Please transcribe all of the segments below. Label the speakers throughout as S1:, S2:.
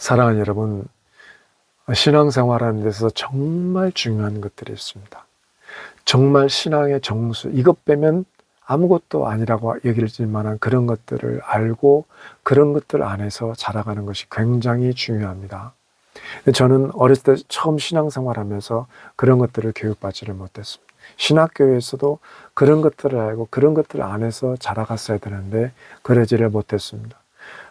S1: 사랑하는 여러분, 신앙생활하는 데서 정말 중요한 것들이 있습니다. 정말 신앙의 정수, 이것 빼면 아무것도 아니라고 여길 만한 그런 것들을 알고 그런 것들 안에서 자라가는 것이 굉장히 중요합니다. 저는 어렸을 때 처음 신앙생활 하면서 그런 것들을 교육받지를 못했습니다. 신학교에서도 그런 것들을 알고 그런 것들 안에서 자라갔어야 되는데 그러지를 못했습니다.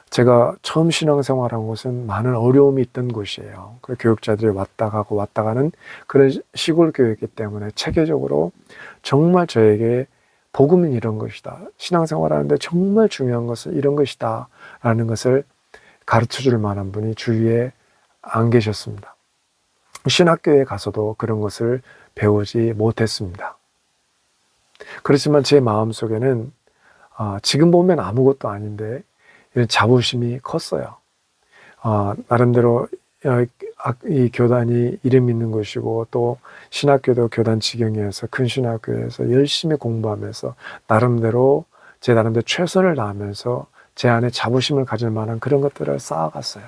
S1: 제가 처음 신앙생활한 곳은 많은 어려움이 있던 곳이에요. 그 교육자들이 왔다 가고 왔다 가는 그런 시골 교육이기 때문에 체계적으로 정말 저에게 복음은 이런 것이다. 신앙생활 하는데 정말 중요한 것은 이런 것이다. 라는 것을 가르쳐 줄 만한 분이 주위에 안 계셨습니다. 신학교에 가서도 그런 것을 배우지 못했습니다. 그렇지만 제 마음 속에는 아, 지금 보면 아무것도 아닌데 자부심이 컸어요. 아, 나름대로 어, 아, 이 교단이 이름 있는 곳이고 또 신학교도 교단 지경이어서 큰 신학교에서 열심히 공부하면서 나름대로 제 나름대로 최선을 다하면서 제 안에 자부심을 가질 만한 그런 것들을 쌓아갔어요.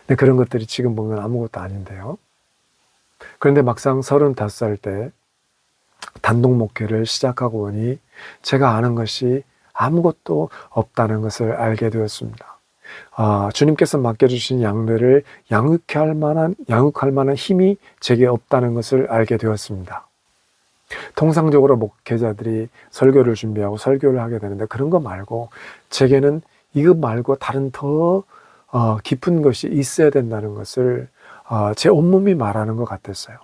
S1: 근데 그런 것들이 지금 보면 아무것도 아닌데요. 그런데 막상 35살 때 단독 목회를 시작하고 보니 제가 아는 것이 아무것도 없다는 것을 알게 되었습니다. 아, 주님께서 맡겨주신 양들을 양육할 만한, 양육할 만한 힘이 제게 없다는 것을 알게 되었습니다. 통상적으로 목회자들이 설교를 준비하고 설교를 하게 되는데 그런 거 말고 제게는 이것 말고 다른 더 어, 깊은 것이 있어야 된다는 것을 어, 제 온몸이 말하는 것 같았어요.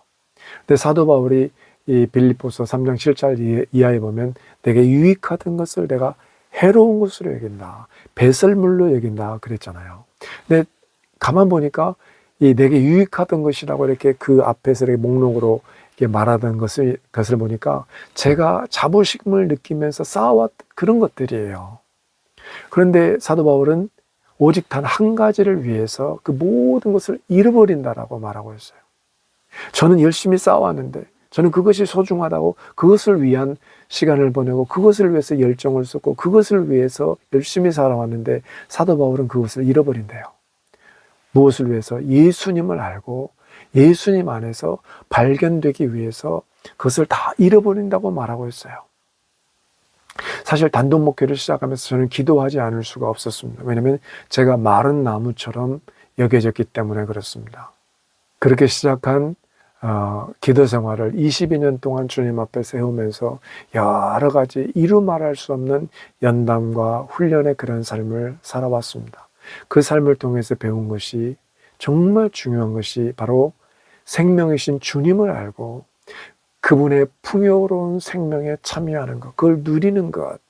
S1: 근데 사도 바울이 이 빌립보서 3장 7절 이하에 보면 내게 유익하던 것을 내가 해로운 것으로 여긴다. 배설물로 여긴다. 그랬잖아요. 근데 가만 보니까 이 내게 유익하던 것이라고 이렇게 그 앞에서 이렇게 목록으로 이렇게 말하던 것을, 것을 보니까 제가 자부심을 느끼면서 쌓아왔 그런 것들이에요. 그런데 사도 바울은 오직 단 한 가지를 위해서 그 모든 것을 잃어버린다라고 말하고 있어요. 저는 열심히 쌓아왔는데 저는 그것이 소중하다고 그것을 위한 시간을 보내고 그것을 위해서 열정을 쏟고 그것을 위해서 열심히 살아왔는데 사도 바울은 그것을 잃어버린대요. 무엇을 위해서? 예수님을 알고 예수님 안에서 발견되기 위해서 그것을 다 잃어버린다고 말하고 있어요. 사실 단독 목회를 시작하면서 저는 기도하지 않을 수가 없었습니다. 왜냐하면 제가 마른 나무처럼 여겨졌기 때문에 그렇습니다. 그렇게 시작한 어, 기도 생활을 22년 동안 주님 앞에 세우면서 여러 가지 이루 말할 수 없는 연담과 훈련의 그런 삶을 살아왔습니다. 그 삶을 통해서 배운 것이 정말 중요한 것이 바로 생명이신 주님을 알고 그분의 풍요로운 생명에 참여하는 것, 그걸 누리는 것,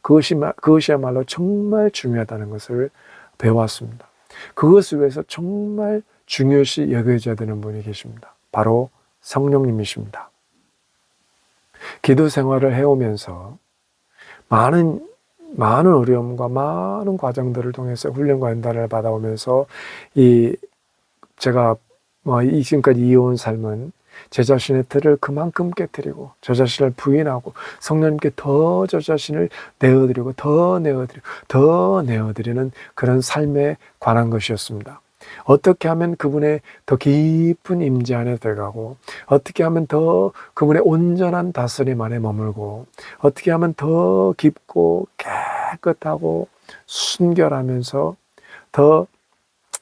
S1: 그것이, 그것이야말로 정말 중요하다는 것을 배웠습니다. 그것을 위해서 정말 중요시 여겨져야 되는 분이 계십니다. 바로 성령님이십니다. 기도 생활을 해오면서 많은 많은 어려움과 많은 과정들을 통해서 훈련과 연단을 받아오면서 이 제가 뭐 지금까지 이어온 삶은 제 자신의 틀을 그만큼 깨뜨리고 저 자신을 부인하고 성령님께 더 저 자신을 내어드리고 더 내어드리고 더 내어드리는 그런 삶에 관한 것이었습니다. 어떻게 하면 그분의 더 깊은 임재 안에 들어가고 어떻게 하면 더 그분의 온전한 다스림 안에 머물고 어떻게 하면 더 깊고 깨끗하고 순결하면서 더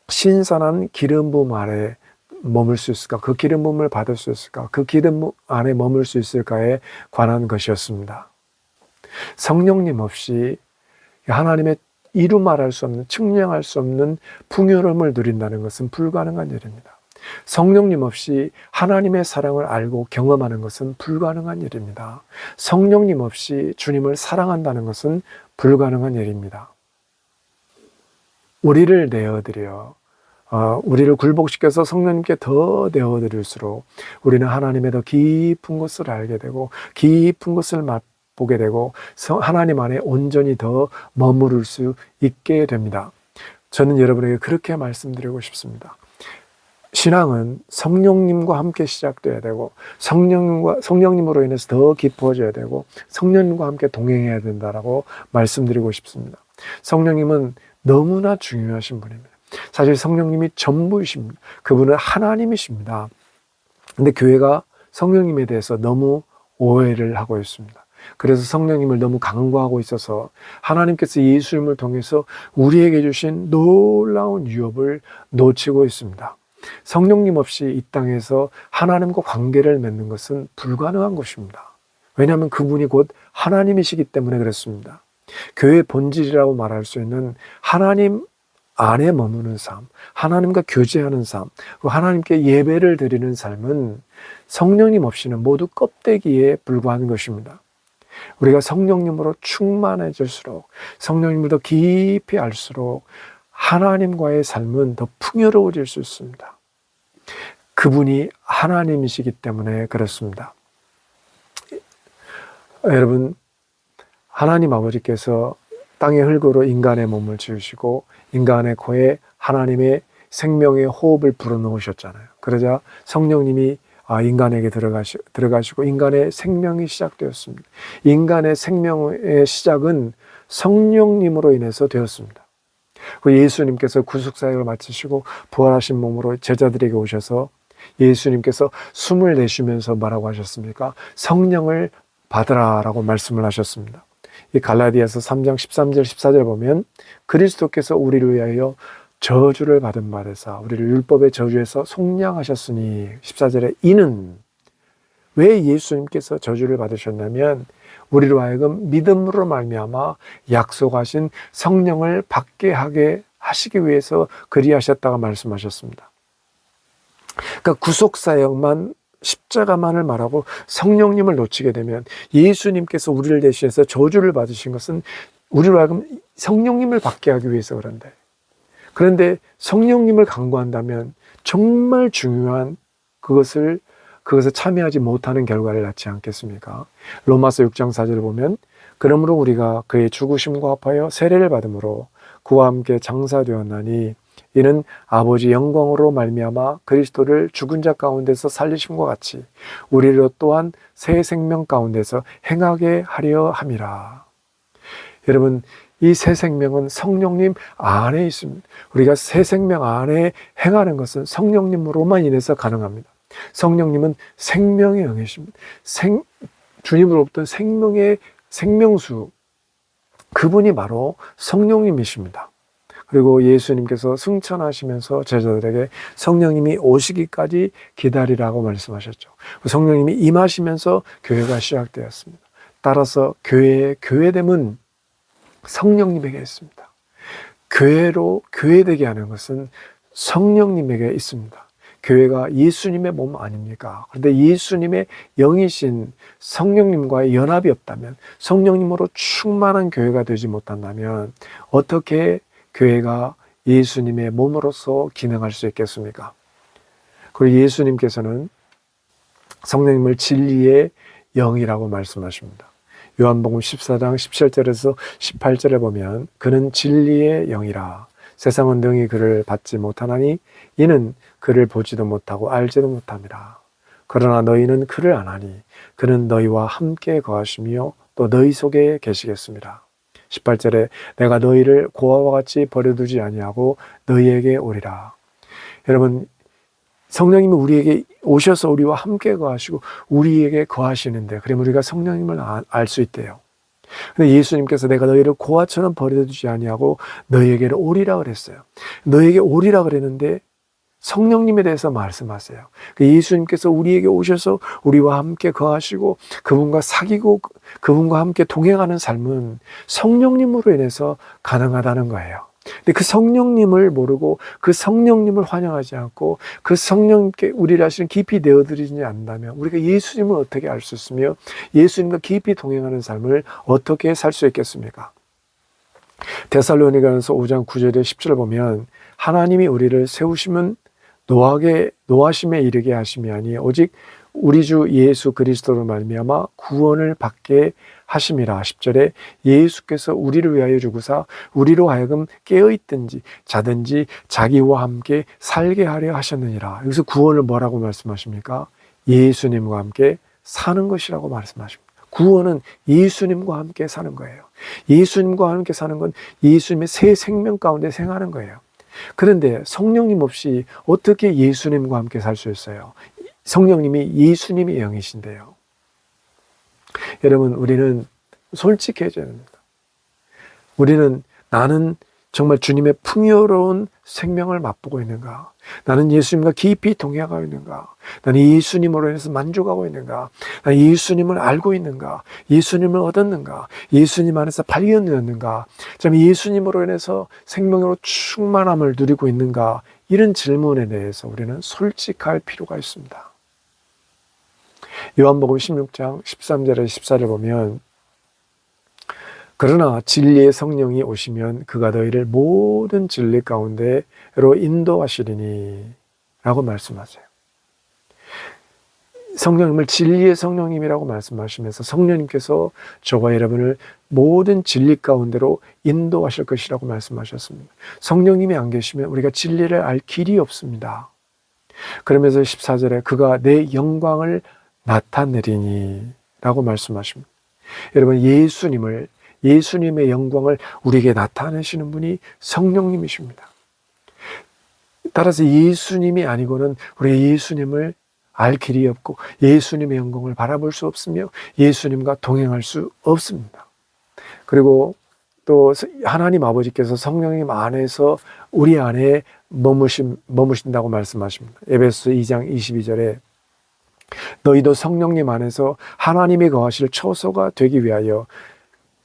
S1: 신선한 기름 부음 아래 머물 수 있을까? 그 기름 부음을 받을 수 있을까? 그 기름 안에 머물 수 있을까에 관한 것이었습니다. 성령님 없이 하나님의 이루 말할 수 없는, 측량할 수 없는 풍요로움을 누린다는 것은 불가능한 일입니다. 성령님 없이 하나님의 사랑을 알고 경험하는 것은 불가능한 일입니다. 성령님 없이 주님을 사랑한다는 것은 불가능한 일입니다. 우리를 내어드려 어, 우리를 굴복시켜서 성령님께 더 내어드릴수록 우리는 하나님의 더 깊은 것을 알게 되고 깊은 것을 맛 보게 되고 하나님 안에 온전히 더 머무를 수 있게 됩니다. 저는 여러분에게 그렇게 말씀드리고 싶습니다. 신앙은 성령님과 함께 시작돼야 되고 성령과 성령님으로 인해서 더 깊어져야 되고 성령님과 함께 동행해야 된다라고 말씀드리고 싶습니다. 성령님은 너무나 중요하신 분입니다. 사실 성령님이 전부이십니다. 그분은 하나님이십니다. 근데 교회가 성령님에 대해서 너무 오해를 하고 있습니다. 그래서 성령님을 너무 강구하고 있어서 하나님께서 예수님을 통해서 우리에게 주신 놀라운 유업을 놓치고 있습니다. 성령님 없이 이 땅에서 하나님과 관계를 맺는 것은 불가능한 것입니다. 왜냐하면 그분이 곧 하나님이시기 때문에 그렇습니다. 교회의 본질이라고 말할 수 있는 하나님 안에 머무는 삶, 하나님과 교제하는 삶, 그 하나님께 예배를 드리는 삶은 성령님 없이는 모두 껍데기에 불과한 것입니다. 우리가 성령님으로 충만해질수록 성령님을 더 깊이 알수록 하나님과의 삶은 더 풍요로워질 수 있습니다. 그분이 하나님이시기 때문에 그렇습니다. 여러분, 하나님 아버지께서 땅의 흙으로 인간의 몸을 지으시고 인간의 코에 하나님의 생명의 호흡을 불어넣으셨잖아요. 그러자 성령님이 아, 인간에게 들어가시, 들어가시고 인간의 생명이 시작되었습니다. 인간의 생명의 시작은 성령님으로 인해서 되었습니다. 그 예수님께서 구속사역을 마치시고 부활하신 몸으로 제자들에게 오셔서 예수님께서 숨을 내쉬면서 뭐라고 하셨습니까? 성령을 받으라라고 말씀을 하셨습니다. 이 갈라디아서 3장 13절 14절 보면 그리스도께서 우리를 위하여 저주를 받은 말에서 우리를 율법의 저주에서 속량하셨으니 14절에 이는 왜 예수님께서 저주를 받으셨냐면 우리로 하여금 믿음으로 말미암아 약속하신 성령을 받게 하게 하시기 위해서 그리하셨다가 말씀하셨습니다. 그러니까 구속 사역만 십자가만을 말하고 성령님을 놓치게 되면 예수님께서 우리를 대신해서 저주를 받으신 것은 우리로 하여금 성령님을 받게 하기 위해서 그런데 그런데 성령님을 강구한다면 정말 중요한 그것을 그것에 참여하지 못하는 결과를 낳지 않겠습니까? 로마서 6장 4절을 보면 그러므로 우리가 그의 죽으심과 합하여 세례를 받음으로 그와 함께 장사되었나니 이는 아버지 영광으로 말미암아 그리스도를 죽은 자 가운데서 살리심과 같이 우리로 또한 새 생명 가운데서 행하게 하려 함이라. 여러분 이 새 생명은 성령님 안에 있습니다. 우리가 새 생명 안에 행하는 것은 성령님으로만 인해서 가능합니다. 성령님은 생명의 영이십니다. 생, 주님으로부터 생명의 생명수 그분이 바로 성령님이십니다. 그리고 예수님께서 승천하시면서 제자들에게 성령님이 오시기까지 기다리라고 말씀하셨죠. 성령님이 임하시면서 교회가 시작되었습니다. 따라서 교회의 교회됨은 성령님에게 있습니다. 교회로 교회되게 하는 것은 성령님에게 있습니다. 교회가 예수님의 몸 아닙니까? 그런데 예수님의 영이신 성령님과의 연합이 없다면, 성령님으로 충만한 교회가 되지 못한다면, 어떻게 교회가 예수님의 몸으로서 기능할 수 있겠습니까? 그리고 예수님께서는 성령님을 진리의 영이라고 말씀하십니다. 요한복음 14장 17절에서 18절에 보면 그는 진리의 영이라 세상은 능히 그를 받지 못하나니 이는 그를 보지도 못하고 알지도 못함이라. 그러나 너희는 그를 아나니 그는 너희와 함께 거하시며 또 너희 속에 계시겠습니다. 18절에 내가 너희를 고아와 같이 버려두지 아니하고 너희에게 오리라. 여러분 성령님이 우리에게 오셔서 우리와 함께 거하시고 우리에게 거하시는데 그럼 우리가 성령님을 알 수 있대요. 근데 예수님께서 내가 너희를 고아처럼 버려두지 아니하고 너희에게를 오리라 그랬어요. 너에게 오리라 그랬는데 성령님에 대해서 말씀하세요. 그 예수님께서 우리에게 오셔서 우리와 함께 거하시고 그분과 사귀고 그분과 함께 동행하는 삶은 성령님으로 인해서 가능하다는 거예요. 근데 그 성령님을 모르고 그 성령님을 환영하지 않고 그 성령께 우리를 하시는 깊이 내어드리지 않는다면 우리가 예수님을 어떻게 알 수 있으며 예수님과 깊이 동행하는 삶을 어떻게 살 수 있겠습니까? 데살로니가서 5장 9절에 10절을 보면 하나님이 우리를 세우시면 노하게 노하심에 이르게 하심이 아니 오직 우리 주 예수 그리스도로 말미암아 구원을 받게 하심이라 10절에 예수께서 우리를 위하여 주구사 우리로 하여금 깨어 있든지 자든지 자기와 함께 살게 하려 하셨느니라. 여기서 구원을 뭐라고 말씀하십니까? 예수님과 함께 사는 것이라고 말씀하십니다. 구원은 예수님과 함께 사는 거예요. 예수님과 함께 사는 건 예수님의 새 생명 가운데 생하는 거예요. 그런데 성령님 없이 어떻게 예수님과 함께 살 수 있어요? 성령님이 예수님의 영이신데요. 여러분, 우리는 솔직해져야 됩니다. 우리는 나는 정말 주님의 풍요로운 생명을 맛보고 있는가? 나는 예수님과 깊이 동행하고 있는가? 나는 예수님으로 인해서 만족하고 있는가? 나는 예수님을 알고 있는가? 예수님을 얻었는가? 예수님 안에서 발견되었는가? 참 예수님으로 인해서 생명으로 충만함을 누리고 있는가? 이런 질문에 대해서 우리는 솔직할 필요가 있습니다. 요한복음 16장 13절에 14절 보면 그러나 진리의 성령이 오시면 그가 너희를 모든 진리 가운데로 인도하시리니 라고 말씀하세요. 성령님을 진리의 성령님이라고 말씀하시면서 성령님께서 저와 여러분을 모든 진리 가운데로 인도하실 것이라고 말씀하셨습니다. 성령님이 안 계시면 우리가 진리를 알 길이 없습니다. 그러면서 14절에 그가 내 영광을 나타내리니 라고 말씀하십니다. 여러분 예수님을 예수님의 영광을 우리에게 나타내시는 분이 성령님이십니다. 따라서 예수님이 아니고는 우리 예수님을 알 길이 없고 예수님의 영광을 바라볼 수 없으며 예수님과 동행할 수 없습니다. 그리고 또 하나님 아버지께서 성령님 안에서 우리 안에 머무신, 머무신다고 말씀하십니다. 에베소 2장 22절에 너희도 성령님 안에서 하나님이 거하실 처소가 되기 위하여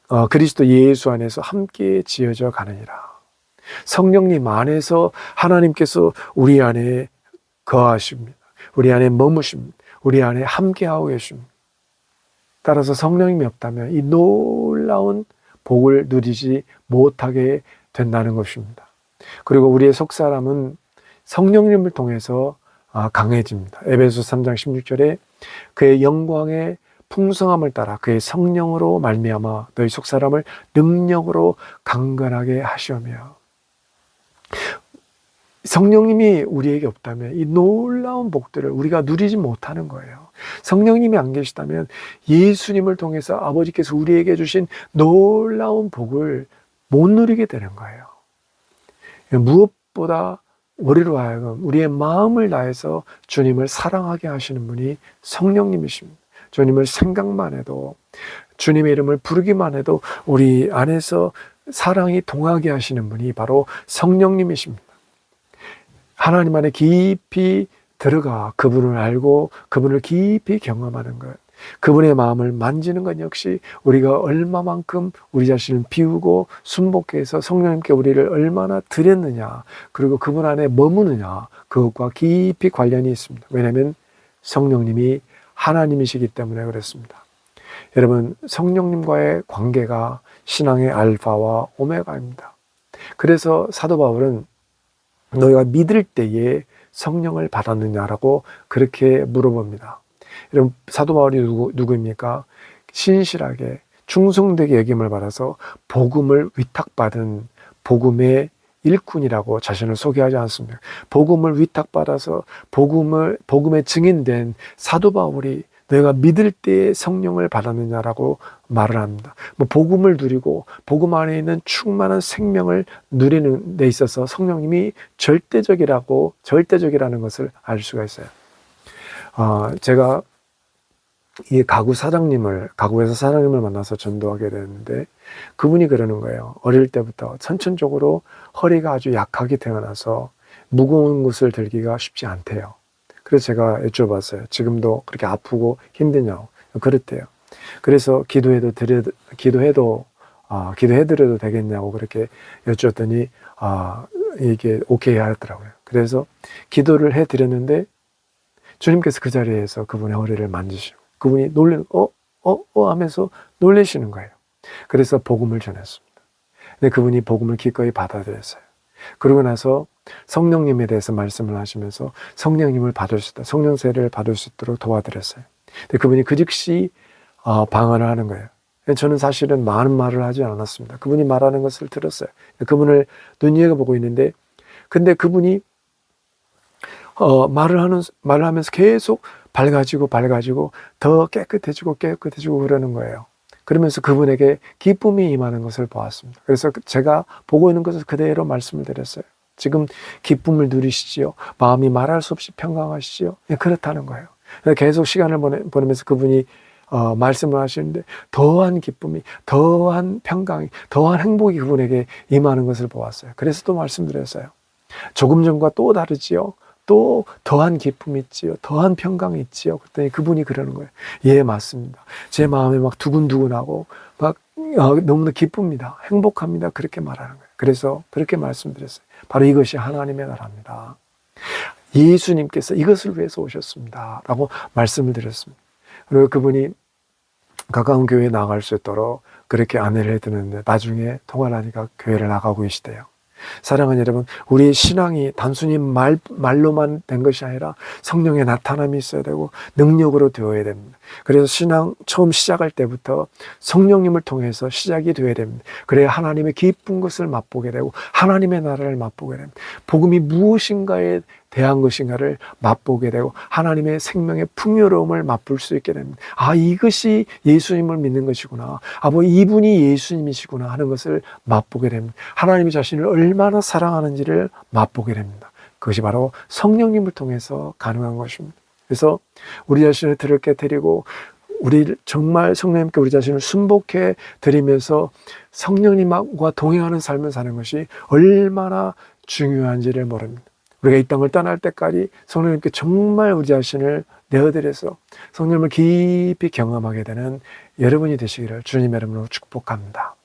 S1: 어, 그리스도 예수 안에서 함께 지어져 가느니라. 성령님 안에서 하나님께서 우리 안에 거하십니다. 우리 안에 머무십니다. 우리 안에 함께하고 계십니다. 따라서 성령님이 없다면 이 놀라운 복을 누리지 못하게 된다는 것입니다. 그리고 우리의 속사람은 성령님을 통해서 아, 강해집니다. 에베소 3장 16절에 그의 영광의 풍성함을 따라 그의 성령으로 말미암아 너희 속 사람을 능력으로 강건하게 하시며 성령님이 우리에게 없다면 이 놀라운 복들을 우리가 누리지 못하는 거예요. 성령님이 안 계시다면 예수님을 통해서 아버지께서 우리에게 주신 놀라운 복을 못 누리게 되는 거예요. 무엇보다 우리로 하여금 우리의 마음을 다해서 주님을 사랑하게 하시는 분이 성령님이십니다. 주님을 생각만 해도 주님의 이름을 부르기만 해도 우리 안에서 사랑이 동하게 하시는 분이 바로 성령님이십니다. 하나님 안에 깊이 들어가 그분을 알고 그분을 깊이 경험하는 것. 그분의 마음을 만지는 것 역시 우리가 얼마만큼 우리 자신을 비우고 순복해서 성령님께 우리를 얼마나 드렸느냐 그리고 그분 안에 머무느냐 그것과 깊이 관련이 있습니다. 왜냐하면 성령님이 하나님이시기 때문에 그렇습니다. 여러분, 성령님과의 관계가 신앙의 알파와 오메가입니다. 그래서 사도 바울은 너희가 믿을 때에 성령을 받았느냐라고 그렇게 물어봅니다. 여러분, 사도 바울이 누구, 누구입니까? 신실하게 충성되게 여김을 받아서 복음을 위탁받은 복음의 일꾼이라고 자신을 소개하지 않습니다. 복음을 위탁받아서 복음을 복음에 증인된 사도 바울이 내가 믿을 때 성령을 받았느냐라고 말을 합니다. 뭐 복음을 누리고 복음 안에 있는 충만한 생명을 누리는 데 있어서 성령님이 절대적이라고 절대적이라는 것을 알 수가 있어요. 어, 제가 이 가구 사장님을 가구에서 사장님을 만나서 전도하게 되는데 그분이 그러는 거예요. 어릴 때부터 선천적으로 허리가 아주 약하게 태어나서 무거운 것을 들기가 쉽지 않대요. 그래서 제가 여쭤봤어요. 지금도 그렇게 아프고 힘드냐고. 그랬대요. 그래서 기도해도 드려, 기도해도, 아, 기도해드려도 되겠냐고 그렇게 여쭈었더니, 아, 이게 오케이 하더라고요. 그래서 기도를 해드렸는데, 주님께서 그 자리에서 그분의 허리를 만지시고, 그분이 놀래, 어, 어, 어 하면서 놀래시는 거예요. 그래서 복음을 전했습니다. 근데 그분이 복음을 기꺼이 받아들였어요. 그러고 나서 성령님에 대해서 말씀을 하시면서 성령님을 받을 수 있다. 성령세를 받을 수 있도록 도와드렸어요. 근데 그분이 그 즉시 어, 방언을 하는 거예요. 저는 사실은 많은 말을 하지 않았습니다. 그분이 말하는 것을 들었어요. 그분을 눈여겨보고 있는데, 근데 그분이 어, 말을 하는 말을 하면서 계속 밝아지고 밝아지고 더 깨끗해지고 깨끗해지고 그러는 거예요. 그러면서 그분에게 기쁨이 임하는 것을 보았습니다. 그래서 제가 보고 있는 것을 그대로 말씀을 드렸어요. 지금 기쁨을 누리시지요. 마음이 말할 수 없이 평강하시지요. 예, 그렇다는 거예요. 계속 시간을 보내, 보내 면서 그분이 어, 말씀을 하시는데 더한 기쁨이, 더한 평강이, 더한 행복이 그분에게 임하는 것을 보았어요. 그래서 또 말씀드렸어요. 조금 전과 또 다르지요. 또 더한 기쁨이 있지요. 더한 평강이 있지요. 그랬더니 그분이 그러는 거예요. 예, 맞습니다. 제 마음에 막 두근두근하고 막 어, 너무나 기쁩니다. 행복합니다. 그렇게 말하는 거예요. 그래서 그렇게 말씀드렸어요. 바로 이것이 하나님의 나라입니다. 예수님께서 이것을 위해서 오셨습니다. 라고 말씀을 드렸습니다. 그리고 그분이 가까운 교회에 나갈 수 있도록 그렇게 안내를 해드는데 나중에 통화를 하니까 교회를 나가고 계시대요. 사랑하는 여러분, 우리의 신앙이 단순히 말, 말로만 된 것이 아니라 성령의 나타남이 있어야 되고 능력으로 되어야 됩니다. 그래서 신앙 처음 시작할 때부터 성령님을 통해서 시작이 되어야 됩니다. 그래야 하나님의 기쁜 것을 맛보게 되고 하나님의 나라를 맛보게 됩니다. 복음이 무엇인가에 대한 것인가를 맛보게 되고 하나님의 생명의 풍요로움을 맛볼 수 있게 됩니다. 아 이것이 예수님을 믿는 것이구나. 아뭐 이분이 예수님이시구나 하는 것을 맛보게 됩니다. 하나님이 자신을 얼마나 사랑하는지를 맛보게 됩니다. 그것이 바로 성령님을 통해서 가능한 것입니다. 그래서 우리 자신을 드럽게 드리고 우리 정말 성령님께 우리 자신을 순복해 드리면서 성령님과 동행하는 삶을 사는 것이 얼마나 중요한지를 모릅니다. 우리가 이 땅을 떠날 때까지 성령님께 정말 우리 자신을 내어드려서 성령님을 깊이 경험하게 되는 여러분이 되시기를 주님의 이름으로 축복합니다.